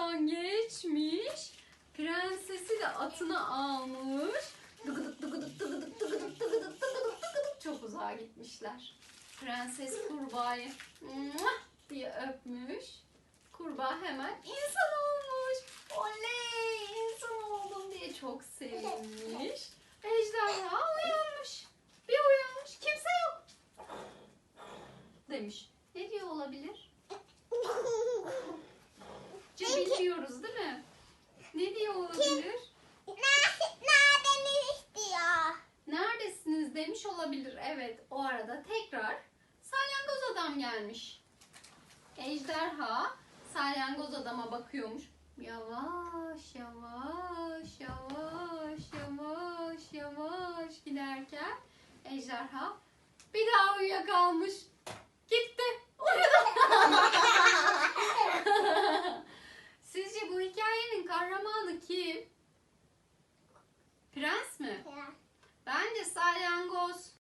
oradan geçmiş. Prensesi de atına almış. Çok uzağa gitmişler. Prenses kurbağayı diye öpmüş. Kurbağa hemen insan olmuş. Oley insan oldum diye çok sevinmiş. Ejderha uyanmış. Bir uyanmış kimse yok. Demiş. Ne diyor olabilir? Demiş olabilir. Evet o arada tekrar salyangoz adam gelmiş. Ejderha salyangoz adama bakıyormuş. Yavaş yavaş yavaş yavaş yavaş giderken ejderha bir daha uyuyakalmış.